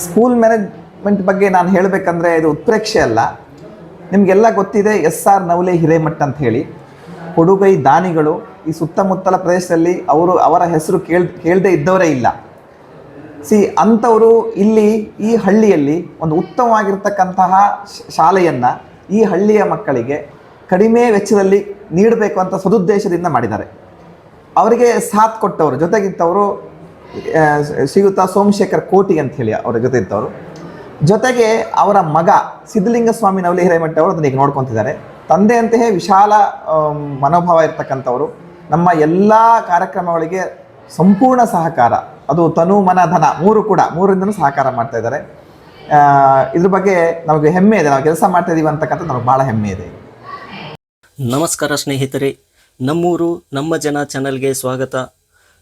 School management ಬಗ್ಗೆ ನಾನು ಹೇಳಬೇಕಂದ್ರೆ ಇದು ಉತ್ಪ್ರೇಕ್ಷೆ ಅಲ್ಲ. ನಿಮಗೆಲ್ಲ ಗೊತ್ತಿದೆ ಎಸ್ ಆರ್ ನವಲೆ ಹಿರೇಮಠ್ ಅಂತ ಹೇಳಿ. ಕೊಡುಗೈ ದಾನಿಗಳು ಈ ಸುತ್ತಮುತ್ತಲ ಪ್ರದೇಶದಲ್ಲಿ ಅವರು ಅವರ ಹೆಸರು ಕೇಳ್ ಕೇಳದೇ ಇದ್ದವರೇ ಇಲ್ಲ. ಸಿ ಅಂಥವರು ಇಲ್ಲಿ ಈ ಹಳ್ಳಿಯಲ್ಲಿ ಒಂದು ಉತ್ತಮವಾಗಿರ್ತಕ್ಕಂತಹ ಶಾಲೆಯನ್ನು ಈ ಹಳ್ಳಿಯ ಮಕ್ಕಳಿಗೆ ಕಡಿಮೆ ವೆಚ್ಚದಲ್ಲಿ ನೀಡಬೇಕು ಅಂತ ಸದುದ್ದೇಶದಿಂದ ಮಾಡಿದ್ದಾರೆ. ಅವರಿಗೆ ಸಾಥ್ ಕೊಟ್ಟವರು ಜೊತೆಗಿದ್ದವರು ಆ, ಶ್ರೀಯುತ ಸೋಮಶೇಖರ್ ಕೋಟಿ ಅಂತ ಹೇಳಿ ಅವರ ಜೊತೆ ಇದ್ದವರು ಜೊತೆಗೆ ಅವರ ಮಗ ಸಿದ್ಧಲಿಂಗ ಸ್ವಾಮಿ ನವಲಿ ಹಿರೇಮಠ ಅವರು ಅದನ್ನ ಈಗ ನೋಡ್ಕೊತಿದ್ದಾರೆ. ತಂದೆಯಂತೆಯೇ ವಿಶಾಲ ಮನೋಭಾವ ಇರ್ತಕ್ಕಂಥವರು. ನಮ್ಮ ಎಲ್ಲ ಕಾರ್ಯಕ್ರಮಗಳಿಗೆ ಸಂಪೂರ್ಣ ಸಹಕಾರ. ಅದು ತನು, ಮನ, ಧನ ಮೂರು ಕೂಡ ಮೂರಿಂದನೂ ಸಹಕಾರ ಮಾಡ್ತಾ ಇದ್ದಾರೆ. ಇದ್ರ ಬಗ್ಗೆ ನಮಗೆ ಹೆಮ್ಮೆ ಇದೆ. ನಾವು ಕೆಲಸ ಮಾಡ್ತಾ ಇದೀವಿ ಅಂತಕ್ಕಂಥ ನಮಗೆ ಭಾಳ ಹೆಮ್ಮೆ ಇದೆ. ನಮಸ್ಕಾರ ಸ್ನೇಹಿತರೆ. ನಮ್ಮೂರು, ನಮ್ಮ ಜನ ಚಾನಲ್ಗೆ ಸ್ವಾಗತ.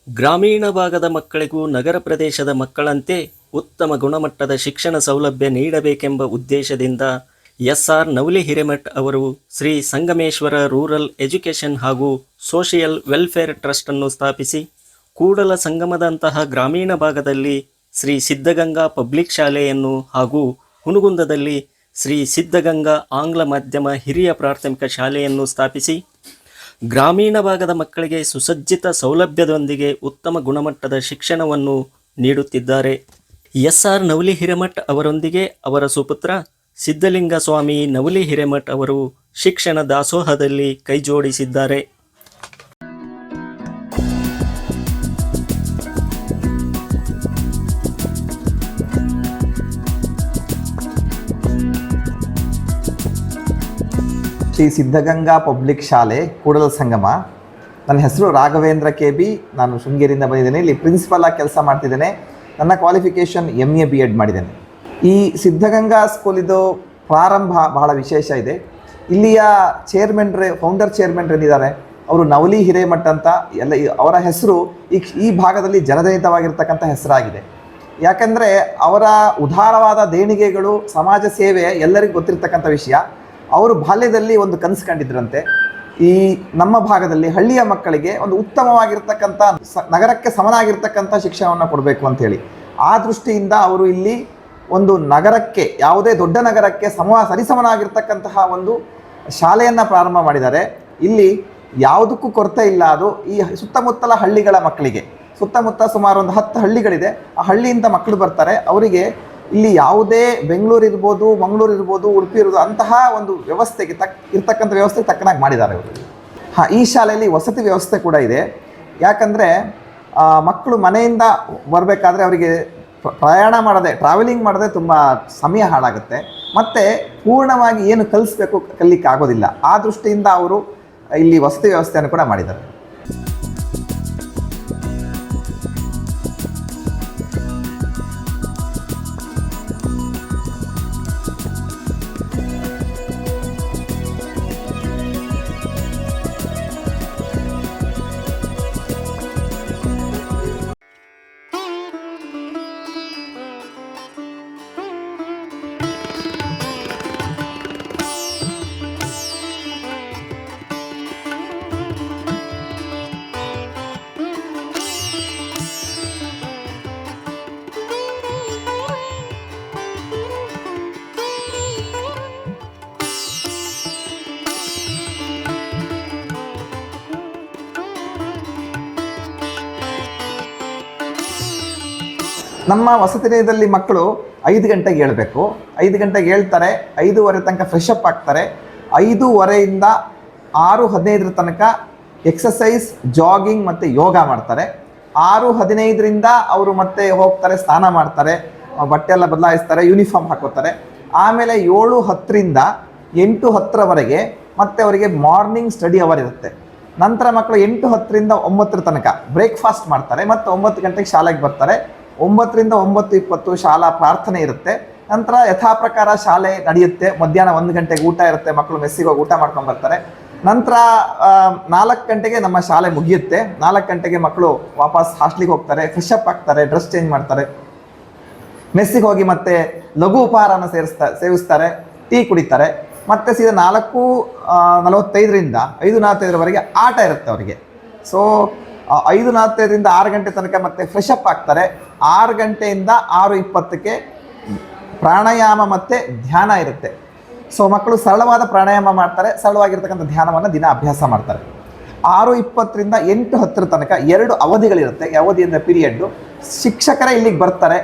ಗ್ರಾಮೀಣ ಭಾಗದ ಮಕ್ಕಳಿಗೂ ನಗರ ಪ್ರದೇಶದ ಮಕ್ಕಳಂತೆ ಉತ್ತಮ ಗುಣಮಟ್ಟದ ಶಿಕ್ಷಣ ಸೌಲಭ್ಯ ನೀಡಬೇಕೆಂಬ ಉದ್ದೇಶದಿಂದ ಎಸ್ ಆರ್ ನವಲಿ ಹಿರೇಮಠ್ ಅವರು ಶ್ರೀ ಸಂಗಮೇಶ್ವರ ರೂರಲ್ ಎಜುಕೇಷನ್ ಹಾಗೂ ಸೋಷಿಯಲ್ ವೆಲ್ಫೇರ್ ಟ್ರಸ್ಟನ್ನು ಸ್ಥಾಪಿಸಿ ಕೂಡಲ ಸಂಗಮದಂತಹ ಗ್ರಾಮೀಣ ಭಾಗದಲ್ಲಿ ಶ್ರೀ ಸಿದ್ಧಗಂಗಾ ಪಬ್ಲಿಕ್ ಶಾಲೆಯನ್ನು ಹಾಗೂ ಹುನಗುಂದದಲ್ಲಿ ಶ್ರೀ ಸಿದ್ಧಗಂಗಾ ಆಂಗ್ಲ ಮಾಧ್ಯಮ ಹಿರಿಯ ಪ್ರಾಥಮಿಕ ಶಾಲೆಯನ್ನು ಸ್ಥಾಪಿಸಿ ಗ್ರಾಮೀಣ ಭಾಗದ ಮಕ್ಕಳಿಗೆ ಸುಸಜ್ಜಿತ ಸೌಲಭ್ಯದೊಂದಿಗೆ ಉತ್ತಮ ಗುಣಮಟ್ಟದ ಶಿಕ್ಷಣವನ್ನು ನೀಡುತ್ತಿದ್ದಾರೆ. ಎಸ್ ಆರ್ ನವಲಿ ಹಿರೇಮಠ್ ಅವರೊಂದಿಗೆ ಅವರ ಸುಪುತ್ರ ಸಿದ್ಧಲಿಂಗ ಸ್ವಾಮಿ ನವಲಿ ಹಿರೇಮಠ್ ಅವರು ಶಿಕ್ಷಣ ದಾಸೋಹದಲ್ಲಿ ಕೈಜೋಡಿಸಿದ್ದಾರೆ. ಶ್ರೀ ಸಿದ್ಧಗಂಗಾ ಪಬ್ಲಿಕ್ ಶಾಲೆ, ಕೂಡಲ ಸಂಗಮ. ನನ್ನ ಹೆಸರು ರಾಘವೇಂದ್ರ ಕೆ ಬಿ, ನಾನು ಶೃಂಗೇರಿಯಿಂದ ಬಂದಿದ್ದೇನೆ. ಇಲ್ಲಿ ಪ್ರಿನ್ಸಿಪಲ್ ಆಗಿ ಕೆಲಸ ಮಾಡ್ತಿದ್ದೇನೆ. ನನ್ನ qualification M A B Ed ಮಾಡಿದ್ದೇನೆ. ಈ ಸಿದ್ಧಗಂಗಾ ಸ್ಕೂಲಿದು ಪ್ರಾರಂಭ ಬಹಳ ವಿಶೇಷ ಇದೆ. ಇಲ್ಲಿಯ ಚೇರ್ಮನ್ ರೇ ಫೌಂಡರ್ ಚೇರ್ಮನ್ ಏನಿದ್ದಾರೆ ಅವರು ನವಲಿ ಹಿರೇಮಠ್ ಅಂತ ಎಲ್ಲ ಅವರ ಹೆಸರು ಈ ಈ ಭಾಗದಲ್ಲಿ ಜನಜನಿತವಾಗಿರ್ತಕ್ಕಂಥ ಹೆಸರಾಗಿದೆ. ಯಾಕಂದರೆ ಅವರ ಉದಾರವಾದ ದೇಣಿಗೆಗಳು, ಸಮಾಜ ಸೇವೆ ಎಲ್ಲರಿಗೂ ಗೊತ್ತಿರ್ತಕ್ಕಂಥ ವಿಷಯ. ಅವರು ಬಾಲ್ಯದಲ್ಲಿ ಒಂದು ಕನಸು ಕಂಡಿದ್ರಂತೆ. ಈ ನಮ್ಮ ಭಾಗದಲ್ಲಿ ಹಳ್ಳಿಯ ಮಕ್ಕಳಿಗೆ ಒಂದು ಉತ್ತಮವಾಗಿರ್ತಕ್ಕಂಥ ನಗರಕ್ಕೆ ಸಮನಾಗಿರ್ತಕ್ಕಂಥ ಶಿಕ್ಷಣವನ್ನು ಕೊಡಬೇಕು ಅಂತೇಳಿ ಆ ದೃಷ್ಟಿಯಿಂದ ಅವರು ಇಲ್ಲಿ ಒಂದು ನಗರಕ್ಕೆ, ಯಾವುದೇ ದೊಡ್ಡ ನಗರಕ್ಕೆ ಸಮ ಸರಿಸಮನಾಗಿರ್ತಕ್ಕಂತಹ ಒಂದು ಶಾಲೆಯನ್ನು ಪ್ರಾರಂಭ ಮಾಡಿದ್ದಾರೆ. ಇಲ್ಲಿ ಯಾವುದಕ್ಕೂ ಕೊರತೆ ಇಲ್ಲ ಅದು ಈ ಸುತ್ತಮುತ್ತಲ ಹಳ್ಳಿಗಳ ಮಕ್ಕಳಿಗೆ. ಸುತ್ತಮುತ್ತ ಸುಮಾರು ಒಂದು ಹತ್ತು ಹಳ್ಳಿಗಳಿದೆ. ಆ ಹಳ್ಳಿಯಿಂದ ಮಕ್ಕಳು ಬರ್ತಾರೆ. ಅವರಿಗೆ ಇಲ್ಲಿ ಯಾವುದೇ ಬೆಂಗಳೂರು ಇರ್ಬೋದು, ಮಂಗಳೂರು ಇರ್ಬೋದು, ಉಡುಪಿ ಇರ್ಬೋದು, ಅಂತಹ ಒಂದು ವ್ಯವಸ್ಥೆಗೆ ತಕ್, ಇರ್ತಕ್ಕಂಥ ವ್ಯವಸ್ಥೆಗೆ ತಕ್ಕನಾಗಿ ಮಾಡಿದ್ದಾರೆ ಅವರು. ಹಾಂ, ಈ ಶಾಲೆಯಲ್ಲಿ ವಸತಿ ವ್ಯವಸ್ಥೆ ಕೂಡ ಇದೆ. ಯಾಕಂದರೆ ಮಕ್ಕಳು ಮನೆಯಿಂದ ಬರಬೇಕಾದ್ರೆ ಅವರಿಗೆ ಪ್ರ- ಪ್ರಯಾಣ ಮಾಡದೆ ಟ್ರಾವೆಲಿಂಗ್ ಮಾಡದೆ ತುಂಬ ಸಮಯ ಹಾಳಾಗುತ್ತೆ. ಮತ್ತು ಪೂರ್ಣವಾಗಿ ಏನು ಕಲಿಸ್ಬೇಕು ಕಲಿಕ್ಕೆ ಆಗೋದಿಲ್ಲ ಆ ದೃಷ್ಟಿಯಿಂದ ಅವರು ಇಲ್ಲಿ ವಸತಿ ವ್ಯವಸ್ಥೆಯನ್ನು ಕೂಡ ಮಾಡಿದ್ದಾರೆ. ನಮ್ಮ ವಸತಿ ನಿಲಯದಲ್ಲಿ ಮಕ್ಕಳು ಐದು ಗಂಟೆಗೆ ಹೇಳಬೇಕು ಐದು ಗಂಟೆಗೆ ಹೇಳ್ತಾರೆ ಐದೂವರೆ ತನಕ ಫ್ರೆಶ್ ಅಪ್ ಆಗ್ತಾರೆ. ಐದೂವರೆಯಿಂದ ಆರು ಹದಿನೈದರ ತನಕ ಎಕ್ಸಸೈಸ್ ಜಾಗಿಂಗ್ ಮತ್ತು ಯೋಗ ಮಾಡ್ತಾರೆ. ಆರು ಹದಿನೈದರಿಂದ ಅವರು ಮತ್ತೆ ಹೋಗ್ತಾರೆ, ಸ್ನಾನ ಮಾಡ್ತಾರೆ, ಬಟ್ಟೆ ಎಲ್ಲ ಬದಲಾಯಿಸ್ತಾರೆ ಯೂನಿಫಾರ್ಮ್ ಹಾಕೋತಾರೆ. ಆಮೇಲೆ ಏಳು ಹತ್ತರಿಂದ ಎಂಟು ಹತ್ತರವರೆಗೆ ಮತ್ತೆ ಅವರಿಗೆ ಮಾರ್ನಿಂಗ್ ಸ್ಟಡಿ ಅವರ್ ಇರುತ್ತೆ. ನಂತರ ಮಕ್ಕಳು ಎಂಟು ಹತ್ತರಿಂದ ಒಂಬತ್ತರ ತನಕ ಬ್ರೇಕ್ಫಾಸ್ಟ್ ಮಾಡ್ತಾರೆ, ಮತ್ತು ಒಂಬತ್ತು ಗಂಟೆಗೆ ಶಾಲೆಗೆ ಬರ್ತಾರೆ. ಒಂಬತ್ತರಿಂದ ಒಂಬತ್ತು ಇಪ್ಪತ್ತು ಶಾಲಾ ಪ್ರಾರ್ಥನೆ ಇರುತ್ತೆ. ನಂತರ ಯಥಾ ಪ್ರಕಾರ ಶಾಲೆ ನಡೆಯುತ್ತೆ. ಮಧ್ಯಾಹ್ನ ಒಂದು ಗಂಟೆಗೆ ಊಟ ಇರುತ್ತೆ. ಮಕ್ಕಳು ಮೆಸ್ಸಿಗೆ ಹೋಗಿ ಊಟ ಮಾಡ್ಕೊಂಡು ಬರ್ತಾರೆ. ನಂತರ ನಾಲ್ಕು ಗಂಟೆಗೆ ನಮ್ಮ ಶಾಲೆ ಮುಗಿಯುತ್ತೆ. ನಾಲ್ಕು ಗಂಟೆಗೆ ಮಕ್ಕಳು ವಾಪಸ್ ಹಾಸ್ಟ್ಲಿಗೆ ಹೋಗ್ತಾರೆ. ಫ್ರೆಶ್ ಅಪ್ ಆಗ್ತಾರೆ. ಡ್ರೆಸ್ ಚೇಂಜ್ ಮಾಡ್ತಾರೆ. ಮೆಸ್ಸಿಗೆ ಹೋಗಿ ಮತ್ತೆ ಲಘು ಉಪಹಾರನ ಸೇರಿಸ್ತಾ, ಸೇವಿಸ್ತಾರೆ. ಟೀ ಕುಡಿತಾರೆ. ಮತ್ತೆ ಸೀದಾ ನಾಲ್ಕು ನಲವತ್ತೈದರಿಂದ ಐದು ನಲವತ್ತೈದರವರೆಗೆ ಆಟ ಇರುತ್ತೆ ಅವರಿಗೆ. ಸೊ ಐದು ನಲವತ್ತೈದರಿಂದ ಆರು ಗಂಟೆ ತನಕ ಮತ್ತೆ ಫ್ರೆಶ್ ಅಪ್ ಆಗ್ತಾರೆ. ಆರು ಗಂಟೆಯಿಂದ ಆರು ಇಪ್ಪತ್ತಕ್ಕೆ ಪ್ರಾಣಾಯಾಮ ಮತ್ತು ಧ್ಯಾನ ಇರುತ್ತೆ. ಸೊ ಮಕ್ಕಳು ಸರಳವಾದ ಪ್ರಾಣಾಯಾಮ ಮಾಡ್ತಾರೆ, ಸರಳವಾಗಿರ್ತಕ್ಕಂಥ ಧ್ಯಾನವನ್ನು ದಿನ ಅಭ್ಯಾಸ ಮಾಡ್ತಾರೆ. ಆರು ಇಪ್ಪತ್ತರಿಂದ ಎಂಟು ಹತ್ತರ ತನಕ ಎರಡು ಅವಧಿಗಳಿರುತ್ತೆ. ಅವಧಿ ಅಂದರೆ ಪೀರಿಯಡ್ಡು ಶಿಕ್ಷಕರೇ ಇಲ್ಲಿಗೆ ಬರ್ತಾರೆ.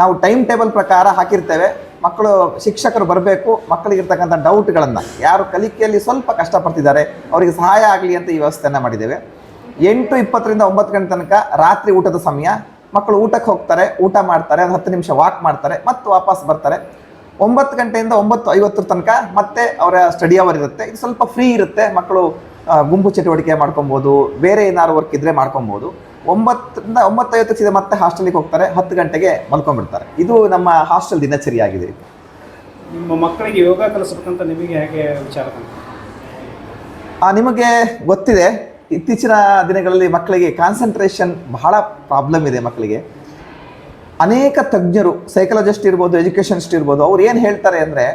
ನಾವು ಟೈಮ್ ಟೇಬಲ್ ಪ್ರಕಾರ ಹಾಕಿರ್ತೇವೆ. ಮಕ್ಕಳು, ಶಿಕ್ಷಕರು ಬರಬೇಕು. ಮಕ್ಕಳಿಗಿರ್ತಕ್ಕಂಥ ಡೌಟ್ಗಳನ್ನು ಯಾರು ಕಲಿಕೆಯಲ್ಲಿ ಸ್ವಲ್ಪ ಕಷ್ಟಪಡ್ತಿದ್ದಾರೆ, ಅವರಿಗೆ ಸಹಾಯ ಆಗಲಿ ಅಂತ ಈ ವ್ಯವಸ್ಥೆಯನ್ನು ಮಾಡಿದ್ದೇವೆ. ಎಂಟು ಇಪ್ಪತ್ತರಿಂದ ಒಂಬತ್ತು ಗಂಟೆ ತನಕ ರಾತ್ರಿ ಊಟದ ಸಮಯ. ಮಕ್ಕಳು ಊಟಕ್ಕೆ ಹೋಗ್ತಾರೆ ಊಟ ಮಾಡ್ತಾರೆ ಒಂದು ಹತ್ತು ನಿಮಿಷ ವಾಕ್ ಮಾಡ್ತಾರೆ ಮತ್ತು ವಾಪಸ್ ಬರ್ತಾರೆ. ಒಂಬತ್ತು ಗಂಟೆಯಿಂದ ಒಂಬತ್ತು ಐವತ್ತರ ತನಕ ಮತ್ತೆ ಅವರ ಸ್ಟಡಿ ಅವರ್ ಇರುತ್ತೆ. ಇದು ಸ್ವಲ್ಪ ಫ್ರೀ ಇರುತ್ತೆ. ಮಕ್ಕಳು ಗುಂಪು ಚಟುವಟಿಕೆ ಮಾಡ್ಕೊಬೋದು ಬೇರೆ ಏನಾದ್ರು ವರ್ಕ್ ಇದ್ದರೆ ಮಾಡ್ಕೊಬೋದು. ಒಂಬತ್ತರಿಂದ ಒಂಬತ್ತೈವತ್ತಕ್ಕೆ ಸೀದಾ ಮತ್ತೆ ಹಾಸ್ಟೆಲಿಗೆ ಹೋಗ್ತಾರೆ ಹತ್ತು ಗಂಟೆಗೆ ಮಲ್ಕೊಂಡ್ಬಿಡ್ತಾರೆ. ಇದು ನಮ್ಮ ಹಾಸ್ಟೆಲ್ ದಿನಚರಿ ಆಗಿದೆ ನಿಮ್ಮ ಮಕ್ಕಳಿಗೆ ಯೋಗ ಕಲಿಸ್ಬೇಕಂತ ನಿಮಗೆ ಹೇಗೆ ವಿಚಾರ ನಿಮಗೆ ಗೊತ್ತಿದೆ. ಇತ್ತೀಚಿನ ದಿನಗಳಲ್ಲಿ ಮಕ್ಕಳಿಗೆ ಕಾನ್ಸಂಟ್ರೇಷನ್ ಬಹಳ ಪ್ರಾಬ್ಲಮ್ ಇದೆ ಮಕ್ಕಳಿಗೆ. ಅನೇಕ ತಜ್ಞರು ಸೈಕಾಲಜಿಸ್ಟ್ ಇರ್ಬೋದು ಎಜುಕೇಷನಿಸ್ಟ್ ಇರ್ಬೋದು, ಅವ್ರು ಏನು ಹೇಳ್ತಾರೆ ಅಂದರೆ,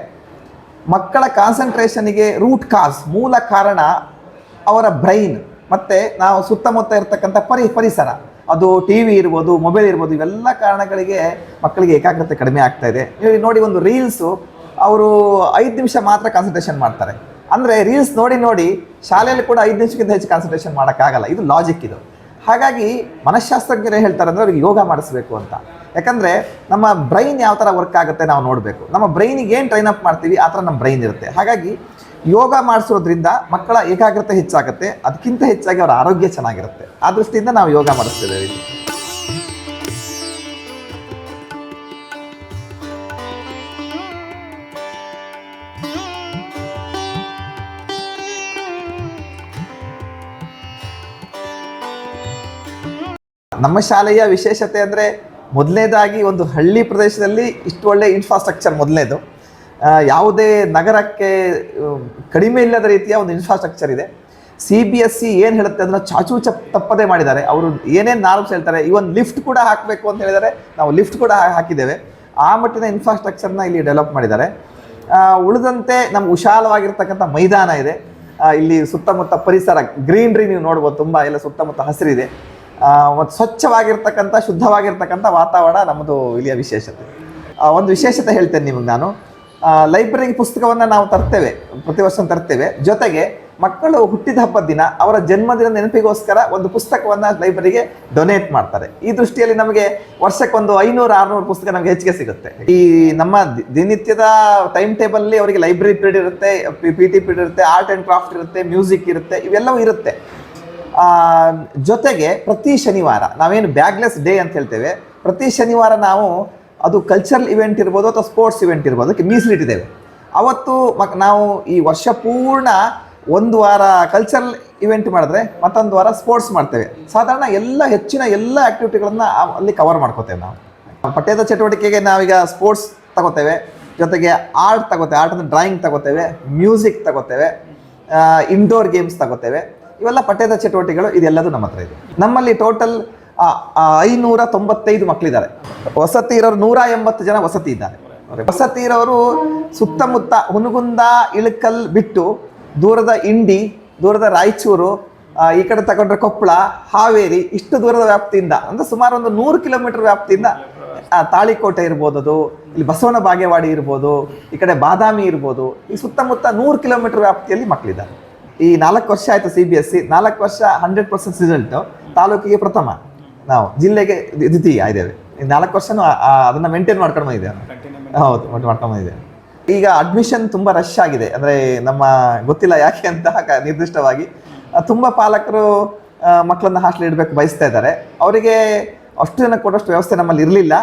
ಮಕ್ಕಳ ಕಾನ್ಸಂಟ್ರೇಷನಿಗೆ ರೂಟ್ ಕಾಸ್ ಮೂಲ ಕಾರಣ ಅವರ ಬ್ರೈನ್ ಮತ್ತು ನಾವು ಸುತ್ತಮುತ್ತ ಇರತಕ್ಕಂಥ ಪರಿ, ಪರಿಸರ. ಅದು ಟಿ ವಿ ಇರ್ಬೋದು ಮೊಬೈಲ್ ಇರ್ಬೋದು, ಇವೆಲ್ಲ ಕಾರಣಗಳಿಗೆ ಮಕ್ಕಳಿಗೆ ಏಕಾಗ್ರತೆ ಕಡಿಮೆ ಆಗ್ತಾ ಇದೆ. ನೀವು ನೋಡಿ ಒಂದು ರೀಲ್ಸು ಅವರು ಐದು ನಿಮಿಷ ಮಾತ್ರ ಕಾನ್ಸಂಟ್ರೇಷನ್ ಮಾಡ್ತಾರೆ. ಅಂದರೆ ರೀಲ್ಸ್ ನೋಡಿ ನೋಡಿ ಶಾಲೆಯಲ್ಲಿ ಕೂಡ ಐದು ನಿಮಿಷಕ್ಕಿಂತ ಹೆಚ್ಚು ಕಾನ್ಸಂಟ್ರೇಷನ್ ಮಾಡೋಕ್ಕಾಗಲ್ಲ. ಇದು ಲಾಜಿಕ್ ಇದು. ಹಾಗಾಗಿ ಮನಃಶಾಸ್ತ್ರಜ್ಞರೇ ಹೇಳ್ತಾರೆ ಅಂದರೆ ಅವ್ರಿಗೆ ಯೋಗ ಮಾಡಿಸ್ಬೇಕು ಅಂತ. ಯಾಕಂದರೆ ನಮ್ಮ ಬ್ರೈನ್ ಯಾವ ಥರ ವರ್ಕ್ ಆಗುತ್ತೆ ನಾವು ನೋಡಬೇಕು. ನಮ್ಮ ಬ್ರೈನಿಗೆ ಏನು ಟ್ರೈನ್ ಅಪ್ ಮಾಡ್ತೀವಿ, ಆ ಥರ ನಮ್ಮ ಬ್ರೈನ್ ಇರುತ್ತೆ. ಹಾಗಾಗಿ ಯೋಗ ಮಾಡಿಸೋದ್ರಿಂದ ಮಕ್ಕಳ ಏಕಾಗ್ರತೆ ಹೆಚ್ಚಾಗುತ್ತೆ, ಅದಕ್ಕಿಂತ ಹೆಚ್ಚಾಗಿ ಅವರ ಆರೋಗ್ಯ ಚೆನ್ನಾಗಿರುತ್ತೆ. ಆ ದೃಷ್ಟಿಯಿಂದ ನಾವು ಯೋಗ ಮಾಡಿಸ್ತಿದ್ದೇವೆ. ನಮ್ಮ ಶಾಲೆಯ ವಿಶೇಷತೆ ಅಂದರೆ ಮೊದಲನೇದಾಗಿ ಒಂದು ಹಳ್ಳಿ ಪ್ರದೇಶದಲ್ಲಿ ಇಷ್ಟು ಒಳ್ಳೆ ಇನ್ಫ್ರಾಸ್ಟ್ರಕ್ಚರ್ ಮೊದಲನೇದು. ಯಾವುದೇ ನಗರಕ್ಕೆ ಕಡಿಮೆ ಇಲ್ಲದ ರೀತಿಯ ಒಂದು ಇನ್ಫ್ರಾಸ್ಟ್ರಕ್ಚರ್ ಇದೆ. ಸಿ ಬಿ ಎಸ್ ಸಿ ಏನು ಹೇಳುತ್ತೆ ಅದನ್ನು ಚಾಚು ಚಪ್ ತಪ್ಪದೇ ಮಾಡಿದ್ದಾರೆ. ಅವರು ಏನೇನು ನಾರ್ಮ್ಸ್ ಹೇಳ್ತಾರೆ ಇವನ್ ಲಿಫ್ಟ್ ಕೂಡ ಹಾಕಬೇಕು ಅಂತ ಹೇಳಿದರೆ ನಾವು ಲಿಫ್ಟ್ ಕೂಡ ಹಾಕಿದ್ದೇವೆ. ಆ ಮಟ್ಟಿನ ಇನ್ಫ್ರಾಸ್ಟ್ರಕ್ಚರ್ನ ಇಲ್ಲಿ ಡೆವಲಪ್ ಮಾಡಿದ್ದಾರೆ. ಉಳಿದಂತೆ ನಮ್ಮ ವಿಶಾಲವಾಗಿರ್ತಕ್ಕಂಥ ಮೈದಾನ ಇದೆ. ಇಲ್ಲಿ ಸುತ್ತಮುತ್ತ ಪರಿಸರ ಗ್ರೀನ್ರಿ ನೀವು ನೋಡ್ಬೋದು, ತುಂಬ ಎಲ್ಲ ಸುತ್ತಮುತ್ತ ಹಸಿರಿದೆ. ಮತ್ತು ಸ್ವಚ್ಛವಾಗಿರ್ತಕ್ಕಂಥ, ಶುದ್ಧವಾಗಿರ್ತಕ್ಕಂಥ ವಾತಾವರಣ ನಮ್ಮದು ಇಲ್ಲಿಯ ವಿಶೇಷತೆ. ಒಂದು ವಿಶೇಷತೆ ಹೇಳ್ತೇನೆ ನಿಮಗೆ ನಾನು. ಲೈಬ್ರರಿಗೆ ಪುಸ್ತಕವನ್ನು ನಾವು ತರ್ತೇವೆ, ಪ್ರತಿ ವರ್ಷ ತರ್ತೇವೆ. ಜೊತೆಗೆ ಮಕ್ಕಳು ಹುಟ್ಟಿದ ಹಬ್ಬದ ದಿನ ಅವರ ಜನ್ಮದಿನ ನೆನಪಿಗೋಸ್ಕರ ಒಂದು ಪುಸ್ತಕವನ್ನು ಲೈಬ್ರರಿಗೆ ಡೊನೇಟ್ ಮಾಡ್ತಾರೆ. ಈ ದೃಷ್ಟಿಯಲ್ಲಿ ನಮಗೆ ವರ್ಷಕ್ಕೊಂದು ಐನೂರು, ಆರುನೂರು ಪುಸ್ತಕ ನಮಗೆ ಹೆಚ್ಚಿಗೆ ಸಿಗುತ್ತೆ. ಈ ನಮ್ಮ ದಿನನಿತ್ಯದ ಟೈಮ್ ಟೇಬಲ್ಲಿ ಅವರಿಗೆ ಲೈಬ್ರರಿ ಪೀರಿಯಡ್ ಇರುತ್ತೆ, ಪಿ ಟಿ, ಪೀರಿಯಡ್ ಇರುತ್ತೆ, ಆರ್ಟ್ ಆ್ಯಂಡ್ ಕ್ರಾಫ್ಟ್ ಇರುತ್ತೆ, ಮ್ಯೂಸಿಕ್ ಇರುತ್ತೆ, ಇವೆಲ್ಲವೂ ಇರುತ್ತೆ. ಜೊತೆಗೆ ಪ್ರತಿ ಶನಿವಾರ ನಾವೇನು ಬ್ಯಾಗ್ಲೆಸ್ ಡೇ ಅಂತ ಹೇಳ್ತೇವೆ, ಪ್ರತಿ ಶನಿವಾರ ನಾವು ಅದು ಕಲ್ಚರಲ್ ಇವೆಂಟ್ ಇರ್ಬೋದು ಅಥವಾ ಸ್ಪೋರ್ಟ್ಸ್ ಇವೆಂಟ್ ಇರ್ಬೋದು, ಅದಕ್ಕೆ ಮೀಸಲಿಟ್ಟಿದ್ದೇವೆ ಅವತ್ತು ಮಕ್, ನಾವು ಈ ವರ್ಷ ಪೂರ್ಣ ಒಂದು ವಾರ ಕಲ್ಚರಲ್ ಇವೆಂಟ್ ಮಾಡಿದ್ರೆ ಮತ್ತೊಂದು ವಾರ ಸ್ಪೋರ್ಟ್ಸ್ ಮಾಡ್ತೇವೆ. ಸಾಧಾರಣ ಎಲ್ಲ ಹೆಚ್ಚಿನ ಎಲ್ಲ ಆ್ಯಕ್ಟಿವಿಟಿಗಳನ್ನು ಅಲ್ಲಿ ಕವರ್ ಮಾಡ್ಕೋತೇವೆ ನಾವು. ಪಠ್ಯದ ಚಟುವಟಿಕೆಗೆ ನಾವೀಗ ಸ್ಪೋರ್ಟ್ಸ್ ತಗೋತೇವೆ, ಜೊತೆಗೆ ಆರ್ಟ್ ತಗೋತೇವೆ ಆರ್ಟ್ ಅಂದರೆ ಡ್ರಾಯಿಂಗ್ ತಗೋತೇವೆ ಮ್ಯೂಸಿಕ್ ತಗೋತೇವೆ ಇಂಡೋರ್ ಗೇಮ್ಸ್ ತಗೋತೇವೆ. ಇವೆಲ್ಲ ಪಠ್ಯದ ಚಟುವಟಿಕೆಗಳು ಇದೆಲ್ಲದೂ ನಮ್ಮ ಹತ್ರ ಇದೆ. ನಮ್ಮಲ್ಲಿ ಟೋಟಲ್ ಐನೂರ ತೊಂಬತ್ತೈದು ಮಕ್ಕಳಿದ್ದಾರೆ ವಸತಿ ಇರೋರು ನೂರ ಎಂಬತ್ತು ಜನ ವಸತಿ ಇದ್ದಾರೆ. ವಸತಿ ಇರೋರು ಸುತ್ತಮುತ್ತ ಹುನಗುಂದ, ಇಳಕಲ್ ಬಿಟ್ಟು ದೂರದ ಇಂಡಿ, ದೂರದ ರಾಯಚೂರು ಈ ಕಡೆ ತಗೊಂಡ್ರೆ ಕೊಪ್ಪಳ, ಹಾವೇರಿ, ಇಷ್ಟು ದೂರದ ವ್ಯಾಪ್ತಿಯಿಂದ, ಅಂದ್ರೆ ಸುಮಾರು ಒಂದು ನೂರು ಕಿಲೋಮೀಟರ್ ವ್ಯಾಪ್ತಿಯಿಂದ ತಾಳಿಕೋಟೆ ಇರ್ಬೋದು ಅದು ಇಲ್ಲಿ ಬಸವನ ಬಾಗೇವಾಡಿ ಇರ್ಬೋದು, ಈ ಕಡೆ ಬಾದಾಮಿ ಇರ್ಬೋದು, ಈ ಸುತ್ತಮುತ್ತ ನೂರು ಕಿಲೋಮೀಟರ್ ವ್ಯಾಪ್ತಿಯಲ್ಲಿ ಮಕ್ಕಳಿದ್ದಾರೆ ಈ ನಾಲ್ಕು ವರ್ಷ ಆಯ್ತು ಸಿ ಬಿ ಎಸ್ ಸಿ ನಾಲ್ಕು ವರ್ಷ ಹಂಡ್ರೆಡ್ ಪರ್ಸೆಂಟ್ ರಿಸಲ್ಟ್ ತಾಲೂಕಿಗೆ ಪ್ರಥಮ. ನಾವು ಜಿಲ್ಲೆಗೆ ದ್ವಿ- ದ್ವಿತೀಯ ಇದ್ದೇವೆ. ಈ ನಾಲ್ಕು ವರ್ಷನೂ ಅದನ್ನು ಮೇಂಟೈನ್ ಮಾಡ್ಕೊಂಡು ಬಂದಿದ್ದೇವೆ ಹೌದು ಮಾಡ್ಕೊಂಡು ಬಂದಿದ್ದೇವೆ. ಈಗ ಅಡ್ಮಿಷನ್ ತುಂಬ ರಶ್ ಆಗಿದೆ. ಅಂದರೆ ನಮ್ಮ ಗೊತ್ತಿಲ್ಲ ಯಾಕೆ ಅಂತ ನಿರ್ದಿಷ್ಟವಾಗಿ. ತುಂಬಾ ತುಂಬ ಪಾಲಕರು ಮಕ್ಕಳನ್ನ ಹಾಸ್ಟೆಲ್ ಇಡಬೇಕು ಬಯಸ್ತಾ ಇದ್ದಾರೆ. ಅವರಿಗೆ ಅಷ್ಟು ಜನ ಕೊಡೋಷ್ಟು ವ್ಯವಸ್ಥೆ ನಮ್ಮಲ್ಲಿ ಇರಲಿಲ್ಲ.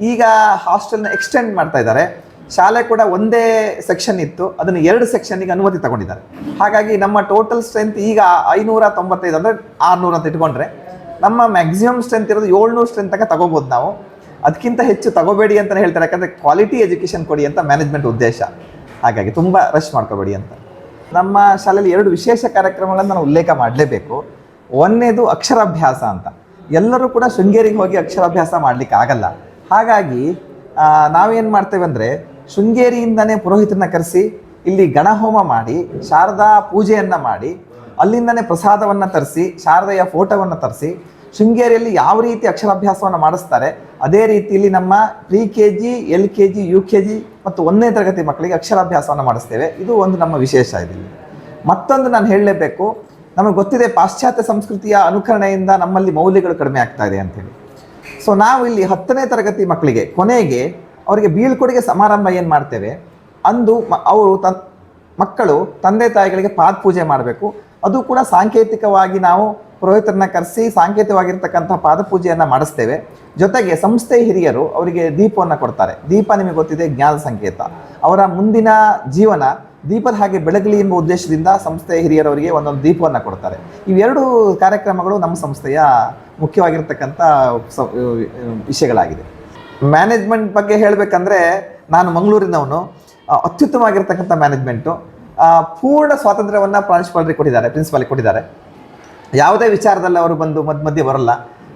ಈಗ ಹಾಸ್ಟೆಲ್ನ ಎಕ್ಸ್ಟೆಂಡ್ ಮಾಡ್ತಾ ಇದ್ದಾರೆ. ಶಾಲೆ ಕೂಡ ಒಂದೇ ಸೆಕ್ಷನ್ ಇತ್ತು. ಅದನ್ನು ಎರಡು ಸೆಕ್ಷನ್ನಿಗೆ ಅನುಮತಿ ತಗೊಂಡಿದ್ದಾರೆ. ಹಾಗಾಗಿ ನಮ್ಮ ಟೋಟಲ್ ಸ್ಟ್ರೆಂತ್ ಈಗ ಐನೂರ ತೊಂಬತ್ತೈದು ಅಂದರೆ ಆರುನೂರು ಅಂತ ಇಟ್ಕೊಂಡ್ರೆ, ನಮ್ಮ ಮ್ಯಾಕ್ಸಿಮಮ್ ಸ್ಟ್ರೆಂತ್ ಇರೋದು ಏಳ್ನೂರು ಸ್ಟ್ರೆಂತ್ ತನಕ ತಗೋಬೋದು ನಾವು. ಅದಕ್ಕಿಂತ ಹೆಚ್ಚು ತಗೋಬೇಡಿ ಅಂತಲೇ ಹೇಳ್ತಾರೆ. ಯಾಕಂದರೆ ಕ್ವಾಲಿಟಿ ಎಜುಕೇಷನ್ ಕೊಡಿ ಅಂತ ಮ್ಯಾನೇಜ್ಮೆಂಟ್ ಉದ್ದೇಶ. ಹಾಗಾಗಿ ತುಂಬ ರಶ್ ಮಾಡ್ಕೋಬೇಡಿ ಅಂತ. ನಮ್ಮ ಶಾಲೆಯಲ್ಲಿ ಎರಡು ವಿಶೇಷ ಕಾರ್ಯಕ್ರಮಗಳನ್ನು ನಾನು ಉಲ್ಲೇಖ ಮಾಡಲೇಬೇಕು. ಒಂದನೇದು ಅಕ್ಷರಾಭ್ಯಾಸ ಅಂತ. ಎಲ್ಲರೂ ಕೂಡ ಶೃಂಗೇರಿಗೆ ಹೋಗಿ ಅಕ್ಷರಾಭ್ಯಾಸ ಮಾಡಲಿಕ್ಕೆ ಆಗಲ್ಲ ಹಾಗಾಗಿ ನಾವೇನು ಮಾಡ್ತೇವೆ ಅಂದರೆ ಶೃಂಗೇರಿಯಿಂದನೇ ಪುರೋಹಿತರನ್ನ ಕರೆಸಿ ಇಲ್ಲಿ ಗಣಹೋಮ ಮಾಡಿ, ಶಾರದಾ ಪೂಜೆಯನ್ನು ಮಾಡಿ, ಅಲ್ಲಿಂದನೇ ಪ್ರಸಾದವನ್ನು ತರಿಸಿ, ಶಾರದೆಯ ಫೋಟೋವನ್ನು ತರಿಸಿ, ಶೃಂಗೇರಿಯಲ್ಲಿ ಯಾವ ರೀತಿ ಅಕ್ಷರಾಭ್ಯಾಸವನ್ನು ಮಾಡಿಸ್ತಾರೆ, ಅದೇ ರೀತಿಯಲ್ಲಿ ನಮ್ಮ pre K G L K G U K G ಮತ್ತು ಒಂದನೇ ತರಗತಿ ಮಕ್ಕಳಿಗೆ ಅಕ್ಷರಾಭ್ಯಾಸವನ್ನು ಮಾಡಿಸ್ತೇವೆ. ಇದು ಒಂದು ನಮ್ಮ ವಿಶೇಷ ಇದಿಲ್ಲಿ. ಮತ್ತೊಂದು ನಾನು ಹೇಳಲೇಬೇಕು, ನಮಗೆ ಗೊತ್ತಿದೆ ಪಾಶ್ಚಾತ್ಯ ಸಂಸ್ಕೃತಿಯ ಅನುಕರಣೆಯಿಂದ ನಮ್ಮಲ್ಲಿ ಮೌಲ್ಯಗಳು ಕಡಿಮೆ ಆಗ್ತಾ ಇದೆ ಅಂತೇಳಿ. ಸೊ ನಾವು ಇಲ್ಲಿ ಹತ್ತನೇ ತರಗತಿ ಮಕ್ಕಳಿಗೆ, ಕೊನೆಗೆ ಅವರಿಗೆ ಬೀಳ್ಕೊಡುಗೆ ಸಮಾರಂಭ ಏನು ಮಾಡ್ತೇವೆ? ಅಂದು ಅವರು ತನ್, ಮಕ್ಕಳು ತಂದೆ ತಾಯಿಗಳಿಗೆ ಪಾದ ಪೂಜೆ ಮಾಡಬೇಕು. ಅದು ಕೂಡ ಸಾಂಕೇತಿಕವಾಗಿ ನಾವು ಪುರೋಹಿತರನ್ನ ಕರೆಸಿ ಸಾಂಕೇತಿಕವಾಗಿರ್ತಕ್ಕಂಥ ಪಾದ ಪೂಜೆಯನ್ನು ಮಾಡಿಸ್ತೇವೆ. ಜೊತೆಗೆ ಸಂಸ್ಥೆ ಹಿರಿಯರು ಅವರಿಗೆ ದೀಪವನ್ನು ಕೊಡ್ತಾರೆ. ದೀಪ ನಿಮಗೆ ಗೊತ್ತಿದೆ, ಜ್ಞಾನ ಸಂಕೇತ. ಅವರ ಮುಂದಿನ ಜೀವನ ದೀಪದ ಹಾಗೆ ಬೆಳಗಲಿ ಎಂಬ ಉದ್ದೇಶದಿಂದ ಸಂಸ್ಥೆ ಹಿರಿಯರವರಿಗೆ ಒಂದೊಂದು ದೀಪವನ್ನು ಕೊಡ್ತಾರೆ. ಇವೆರಡು ಕಾರ್ಯಕ್ರಮಗಳು ನಮ್ಮ ಸಂಸ್ಥೆಯ ಮುಖ್ಯವಾಗಿರ್ತಕ್ಕಂಥ ವಿಷಯಗಳಾಗಿದೆ ಮ್ಯಾನೇಜ್ಮೆಂಟ್ ಬಗ್ಗೆ ಹೇಳಬೇಕಂದ್ರೆ ನಾನು ಮಂಗಳೂರಿನವನು. ಅತ್ಯುತ್ತಮವಾಗಿರ್ತಕ್ಕಂಥ ಮ್ಯಾನೇಜ್ಮೆಂಟು ಪೂರ್ಣ ಸ್ವಾತಂತ್ರ್ಯವನ್ನು ಪ್ರಾಂಶುಪಾಲರಿಗೆ ಕೊಟ್ಟಿದ್ದಾರೆ ಪ್ರಿನ್ಸಿಪಾಲಿಗೆ ಕೊಟ್ಟಿದ್ದಾರೆ. ಯಾವುದೇ ವಿಚಾರದಲ್ಲಿ ಅವರು ಬಂದು ಮಧ್ಯ ಮಧ್ಯೆ ಬರಲ್ಲ.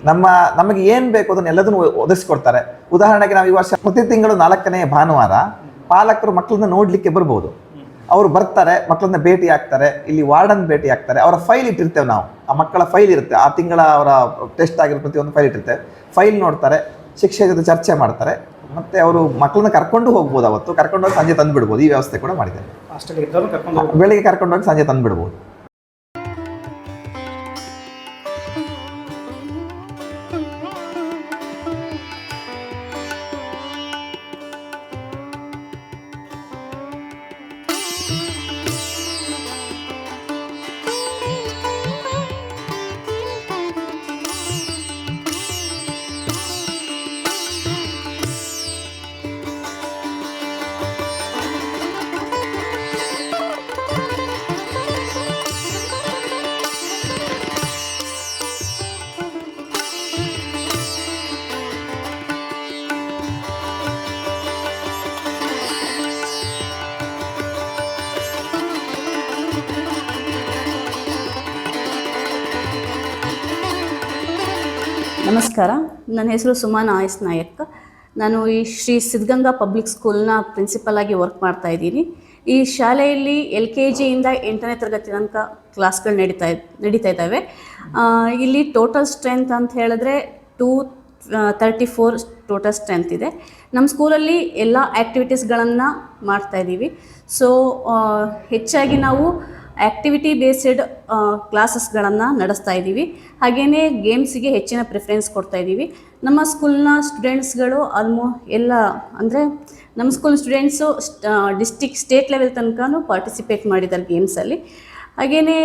ನಮ್ಮ, ನಮಗೆ ಏನು ಬೇಕು ಅದನ್ನೆಲ್ಲದನ್ನು ಒದಗಿಸ್ಕೊಡ್ತಾರೆ. ಉದಾಹರಣೆಗೆ ನಾವು ಈ ವರ್ಷ ಪ್ರತಿ ತಿಂಗಳು ನಾಲ್ಕನೇ ಭಾನುವಾರ ಪಾಲಕರು ಮಕ್ಕಳನ್ನ ನೋಡಲಿಕ್ಕೆ ಬರ್ಬೋದು. ಅವರು ಬರ್ತಾರೆ, ಮಕ್ಕಳನ್ನ ಭೇಟಿ ಆಗ್ತಾರೆ, ಇಲ್ಲಿ ವಾರ್ಡನ್ ಭೇಟಿ ಆಗ್ತಾರೆ. ಅವರ ಫೈಲ್ ಇಟ್ಟಿರ್ತೇವೆ ನಾವು. ಆ ಮಕ್ಕಳ ಫೈಲ್ ಇರುತ್ತೆ. ಆ ತಿಂಗಳ ಅವರ ಟೆಸ್ಟ್ ಆಗಿರೋ ಪ್ರತಿಯೊಂದು ಫೈಲ್ ಇಟ್ಟಿರ್ತೇವೆ. ಫೈಲ್ ನೋಡ್ತಾರೆ. ಶಿಕ್ಷಕ ಜೊತೆ ಚರ್ಚೆ ಮಾಡ್ತಾರೆ. ಮತ್ತೆ ಅವರು ಮಕ್ಕಳನ್ನ ಕರ್ಕೊಂಡು ಹೋಗ್ಬೋದು ಅವತ್ತು. ಕರ್ಕೊಂಡು ಹೋಗಿ ಸಂಜೆ ತಂದು ಬಿಡ್ಬೋದು ಈ ವ್ಯವಸ್ಥೆ ಕೂಡ ಮಾಡಿದ್ದಾರೆ. ಬೆಳಿಗ್ಗೆ ಕರ್ಕೊಂಡು ಹೋಗಿ ಸಂಜೆ ತಂದು ಬಿಡ್ಬೋದು ನಮಸ್ಕಾರ. ನನ್ನ ಹೆಸರು ಸುಮಾನ ಆಯಸ್ ನಾಯಕ್. ನಾನು ಈ ಶ್ರೀ ಸಿದ್ಧಗಂಗಾ ಪಬ್ಲಿಕ್ ಸ್ಕೂಲ್ನ ಪ್ರಿನ್ಸಿಪಲ್ ಆಗಿ ವರ್ಕ್ ಮಾಡ್ತಾ ಇದ್ದೀನಿ. ಈ ಶಾಲೆಯಲ್ಲಿ ಎಲ್ ಕೆ ಜಿಯಿಂದ ಎಂಟನೇ ತರಗತಿ ತನಕ ಕ್ಲಾಸ್ಗಳು ನಡೀತಾ ನಡೀತಾ ಇದ್ದಾವೆ. ಇಲ್ಲಿ ಟೋಟಲ್ ಸ್ಟ್ರೆಂತ್ ಅಂತ ಹೇಳಿದ್ರೆ two thirty four total strength ಇದೆ. ನಮ್ಮ ಸ್ಕೂಲಲ್ಲಿ ಎಲ್ಲ ಆ್ಯಕ್ಟಿವಿಟೀಸ್ಗಳನ್ನು ಮಾಡ್ತಾ ಇದ್ದೀವಿ. ಸೊ ಹೆಚ್ಚಾಗಿ ನಾವು ಆ್ಯಕ್ಟಿವಿಟಿ ಬೇಸ್ಡ್ ಕ್ಲಾಸಸ್ಗಳನ್ನು ನಡೆಸ್ತಾ ಇದ್ದೀವಿ. ಹಾಗೆಯೇ ಗೇಮ್ಸಿಗೆ ಹೆಚ್ಚಿನ ಪ್ರಿಫರೆನ್ಸ್ ಕೊಡ್ತಾ ಇದ್ದೀವಿ. ನಮ್ಮ ಸ್ಕೂಲ್ನ ಸ್ಟೂಡೆಂಟ್ಸ್ಗಳು ಆಲ್ಮೋ ಎಲ್ಲ, ಅಂದರೆ ನಮ್ಮ school students district state level ತನಕನೂ ಪಾರ್ಟಿಸಿಪೇಟ್ ಮಾಡಿದ್ದಾರೆ ಗೇಮ್ಸಲ್ಲಿ. ಹಾಗೆಯೇ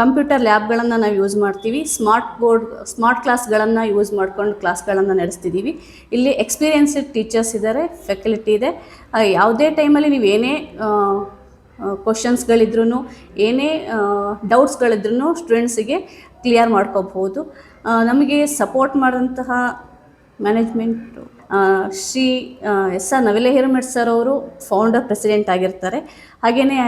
ಕಂಪ್ಯೂಟರ್ ಲ್ಯಾಬ್ಗಳನ್ನು ನಾವು ಯೂಸ್ ಮಾಡ್ತೀವಿ. ಸ್ಮಾರ್ಟ್ ಬೋರ್ಡ್, ಸ್ಮಾರ್ಟ್ ಕ್ಲಾಸ್ಗಳನ್ನು ಯೂಸ್ ಮಾಡ್ಕೊಂಡು ಕ್ಲಾಸ್ಗಳನ್ನು ನಡೆಸ್ತಿದ್ದೀವಿ. ಇಲ್ಲಿ ಎಕ್ಸ್ಪೀರಿಯನ್ಸ್ಡ್ ಟೀಚರ್ಸ್ ಇದ್ದಾರೆ ಫೆಸಿಲಿಟಿ ಇದೆ. ಯಾವುದೇ ಟೈಮಲ್ಲಿ ನೀವು ಏನೇ ಕ್ವಶನ್ಸ್ಗಳಿದ್ರೂ ಏನೇ ಡೌಟ್ಸ್ಗಳಿದ್ರೂ ಸ್ಟೂಡೆಂಟ್ಸಿಗೆ ಕ್ಲಿಯರ್ ಮಾಡ್ಕೋಬಹುದು. ನಮಗೆ ಸಪೋರ್ಟ್ ಮಾಡಿದಂತಹ management Shri S R Navile sir ಅವರು ಫೌಂಡರ್ ಪ್ರೆಸಿಡೆಂಟ್ ಆಗಿರ್ತಾರೆ. ಹಾಗೆಯೇ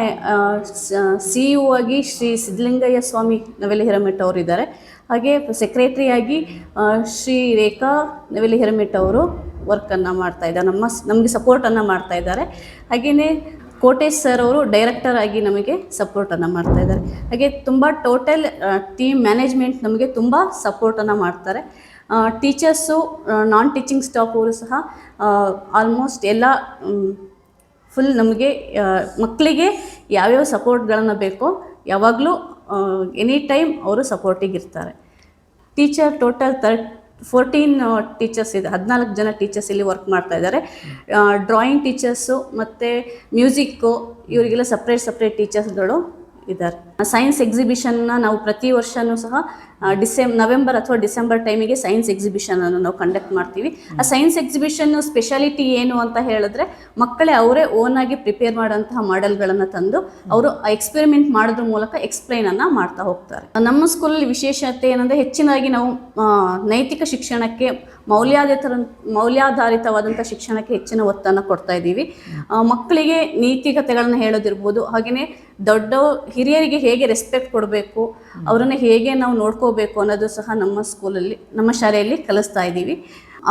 ಸಿ ಯು ಆಗಿ ಶ್ರೀ ಸಿದ್ಧಲಿಂಗಯ್ಯ ಸ್ವಾಮಿ ನವಿಲೆ ಹಿರಮಠ್ ಅವರು ಇದ್ದಾರೆ ಹಾಗೆ ಸೆಕ್ರೆಟರಿಯಾಗಿ ಶ್ರೀ ರೇಖಾ ನವಿಲೆ ಹಿರಮಠ್ ಅವರು ವರ್ಕನ್ನು ಮಾಡ್ತಾ ಇದ್ದಾರೆ. ನಮ್ಮ, ನಮಗೆ ಸಪೋರ್ಟನ್ನು ಮಾಡ್ತಾ ಇದ್ದಾರೆ. ಹಾಗೆಯೇ ಕೋಟೇಶ್ ಸರ್ ಅವರು ಡೈರೆಕ್ಟರ್ ಆಗಿ ನಮಗೆ ಸಪೋರ್ಟನ್ನು ಮಾಡ್ತಾ ಇದ್ದಾರೆ. ಹಾಗೆ ತುಂಬ ಟೋಟಲ್ ಟೀಮ್ ಮ್ಯಾನೇಜ್ಮೆಂಟ್ ನಮಗೆ ತುಂಬ ಸಪೋರ್ಟನ್ನು ಮಾಡ್ತಾರೆ. ಟೀಚರ್ಸು ನಾನ್ ಟೀಚಿಂಗ್ ಸ್ಟಾಫ್ ಅವರು ಸಹ ಆಲ್ಮೋಸ್ಟ್ ಎಲ್ಲ ಫುಲ್ ನಮಗೆ ಮಕ್ಕಳಿಗೆ ಯಾವ್ಯಾವ ಸಪೋರ್ಟ್ಗಳನ್ನು ಬೇಕೋ ಯಾವಾಗಲೂ ಎನಿ ಟೈಮ್ ಅವರು ಸಪೋರ್ಟಿಗೆ ಇರ್ತಾರೆ. Teacher total thirty fourteen teachers ಇದೆ. ಹದಿನಾಲ್ಕು ಜನ ಟೀಚರ್ಸ್ ಇಲ್ಲಿ ವರ್ಕ್ ಮಾಡ್ತಾ ಇದ್ದಾರೆ. ಡ್ರಾಯಿಂಗ್ ಟೀಚರ್ಸು ಮತ್ತು ಮ್ಯೂಸಿಕ್ಕು ಇವರಿಗೆಲ್ಲ ಸಪ್ರೇಟ್ ಸಪ್ರೇಟ್ ಟೀಚರ್ಸ್ಗಳು ಇದ್ದಾರೆ. ಸೈನ್ಸ್ ಎಕ್ಸಿಬಿಷನ್ನ ನಾವು ಪ್ರತಿ ವರ್ಷನೂ ಸಹ ಡಿಸೆಂಬ್ ನವೆಂಬರ್ ಅಥವಾ ಡಿಸೆಂಬರ್ ಟೈಮಿಗೆ ಸೈನ್ಸ್ ಎಕ್ಸಿಬಿಷನನ್ನು ನಾವು ಕಂಡಕ್ಟ್ ಮಾಡ್ತೀವಿ. ಆ ಸೈನ್ಸ್ ಎಕ್ಸಿಬಿಷನ್ ಸ್ಪೆಷಾಲಿಟಿ ಏನು ಅಂತ ಹೇಳಿದ್ರೆ, ಮಕ್ಕಳೇ ಅವರೇ ಓನಾಗಿ ಪ್ರಿಪೇರ್ ಮಾಡೋಂತಹ ಮಾಡೆಲ್ಗಳನ್ನು ತಂದು ಅವರು ಎಕ್ಸ್ಪೆರಿಮೆಂಟ್ ಮಾಡೋದ್ರ ಮೂಲಕ ಎಕ್ಸ್ಪ್ಲೈನನ್ನು ಮಾಡ್ತಾ ಹೋಗ್ತಾರೆ. ನಮ್ಮ ಸ್ಕೂಲಲ್ಲಿ ವಿಶೇಷತೆ ಏನಂದರೆ ಹೆಚ್ಚಿನದಾಗಿ ನಾವು ನೈತಿಕ ಶಿಕ್ಷಣಕ್ಕೆ ಮೌಲ್ಯಾಧಾರಿತ ಮೌಲ್ಯಾಧಾರಿತವಾದಂಥ ಶಿಕ್ಷಣಕ್ಕೆ ಹೆಚ್ಚಿನ ಒತ್ತನ್ನು ಕೊಡ್ತಾ ಇದ್ದೀವಿ. ಮಕ್ಕಳಿಗೆ ನೀತಿಕತೆಗಳನ್ನು ಹೇಳೋದಿರ್ಬೋದು ಹಾಗೆಯೇ ದೊಡ್ಡ ಹಿರಿಯರಿಗೆ ಹೇಗೆ ರೆಸ್ಪೆಕ್ಟ್ ಕೊಡಬೇಕು, ಅವರನ್ನು ಹೇಗೆ ನಾವು ನೋಡ್ಕೋಬೇಕು ಅನ್ನೋದು ಸಹ ನಮ್ಮ ಸ್ಕೂಲಲ್ಲಿ ನಮ್ಮ ಶಾಲೆಯಲ್ಲಿ ಕಲಿಸ್ತಾ ಇದ್ದೀವಿ.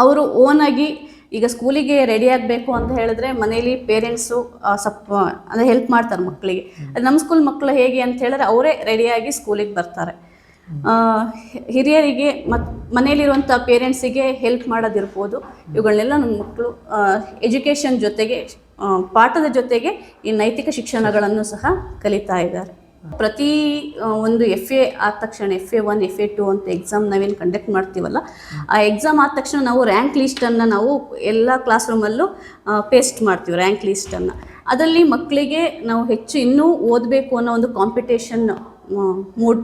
ಅವರು ಓನಾಗಿ ಈಗ ಸ್ಕೂಲಿಗೆ ರೆಡಿ ಆಗಬೇಕು ಅಂತ ಹೇಳಿದ್ರೆ ಮನೇಲಿ ಪೇರೆಂಟ್ಸು ಸಪ್ ಅಂದರೆ ಹೆಲ್ಪ್ ಮಾಡ್ತಾರೆ ಮಕ್ಕಳಿಗೆ. ಅದು ನಮ್ಮ ಸ್ಕೂಲ್ ಮಕ್ಕಳು ಹೇಗೆ ಅಂತ ಹೇಳಿದ್ರೆ ಅವರೇ ರೆಡಿಯಾಗಿ ಸ್ಕೂಲಿಗೆ ಬರ್ತಾರೆ. ಹಿರಿಯರಿಗೆ ಮತ್ ಮನೆಯಲ್ಲಿರುವಂಥ ಪೇರೆಂಟ್ಸಿಗೆ ಹೆಲ್ಪ್ ಮಾಡೋದಿರ್ಬೋದು. ಇವುಗಳನ್ನೆಲ್ಲ ನಮ್ಮ ಮಕ್ಕಳು ಎಜುಕೇಷನ್ ಜೊತೆಗೆ ಪಾಠದ ಜೊತೆಗೆ ಈ ನೈತಿಕ ಶಿಕ್ಷಣಗಳನ್ನು ಸಹ ಕಲಿತಾ ಇದ್ದಾರೆ. ಪ್ರತಿ ಒಂದು ಎಫ್ ಎ ಆದ ತಕ್ಷಣ F A one F A two ಅಂತ ಎಕ್ಸಾಮ್ ನಾವೇನು ಕಂಡಕ್ಟ್ ಮಾಡ್ತೀವಲ್ಲ ಆ ಎಕ್ಸಾಮ್ ಆದ ತಕ್ಷಣ ನಾವು ರ್ಯಾಂಕ್ ಲಿಸ್ಟನ್ನು ನಾವು ಎಲ್ಲ ಕ್ಲಾಸ್ ರೂಮಲ್ಲೂ ಪೇಸ್ಟ್ ಮಾಡ್ತೀವಿ ರ್ಯಾಂಕ್ ಲಿಸ್ಟನ್ನು ಅದರಲ್ಲಿ ಮಕ್ಕಳಿಗೆ ನಾವು ಹೆಚ್ಚು ಇನ್ನೂ ಓದಬೇಕು ಅನ್ನೋ ಒಂದು ಕಾಂಪಿಟೇಷನ್ ಮೂಡ್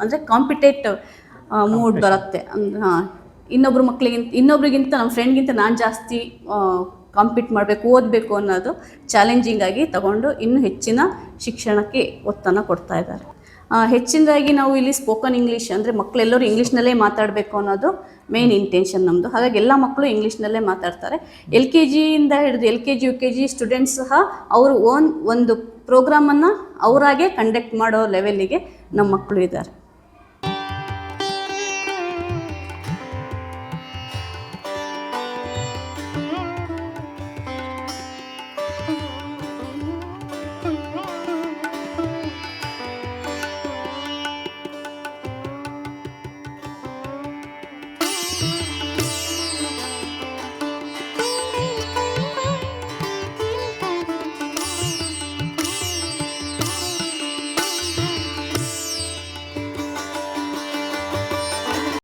ಅಂದರೆ ಕಾಂಪಿಟೇಟ್ ಮೂಡ್ ಬರುತ್ತೆ. ಅಂದ್ರೆ ಹಾಂ ಇನ್ನೊಬ್ರು ಮಕ್ಕಳಿಗಿಂತ ಇನ್ನೊಬ್ರಿಗಿಂತ ನಮ್ಮ ಫ್ರೆಂಡ್ಗಿಂತ ನಾನು ಜಾಸ್ತಿ ಕಾಂಪೀಟ್ ಮಾಡಬೇಕು, ಓದಬೇಕು ಅನ್ನೋದು ಚಾಲೆಂಜಿಂಗ್ ಆಗಿ ತಗೊಂಡು ಇನ್ನೂ ಹೆಚ್ಚಿನ ಶಿಕ್ಷಣಕ್ಕೆ ಒತ್ತನ್ನು ಕೊಡ್ತಾ ಇದ್ದಾರೆ. ಹೆಚ್ಚಿನದಾಗಿ ನಾವು ಇಲ್ಲಿ ಸ್ಪೋಕನ್ ಇಂಗ್ಲೀಷ್ ಅಂದರೆ ಮಕ್ಕಳೆಲ್ಲರೂ ಇಂಗ್ಲೀಷ್ನಲ್ಲೇ ಮಾತಾಡಬೇಕು ಅನ್ನೋದು ಮೇನ್ ಇಂಟೆನ್ಷನ್ ನಮ್ಮದು ಹಾಗಾಗಿ ಎಲ್ಲ ಮಕ್ಕಳು ಇಂಗ್ಲೀಷ್ನಲ್ಲೇ ಮಾತಾಡ್ತಾರೆ. ಎಲ್ ಕೆ ಜಿಯಿಂದ ಹಿಡಿದು L K G, U K G students ಸಹ ಅವರು ಓನ್ ಒಂದು ಪ್ರೋಗ್ರಾಮನ್ನು ಅವರಾಗೆ ಕಂಡಕ್ಟ್ ಮಾಡೋ ಲೆವೆಲ್ಲಿಗೆ ನಮ್ಮ ಮಕ್ಕಳು ಇದ್ದಾರೆ.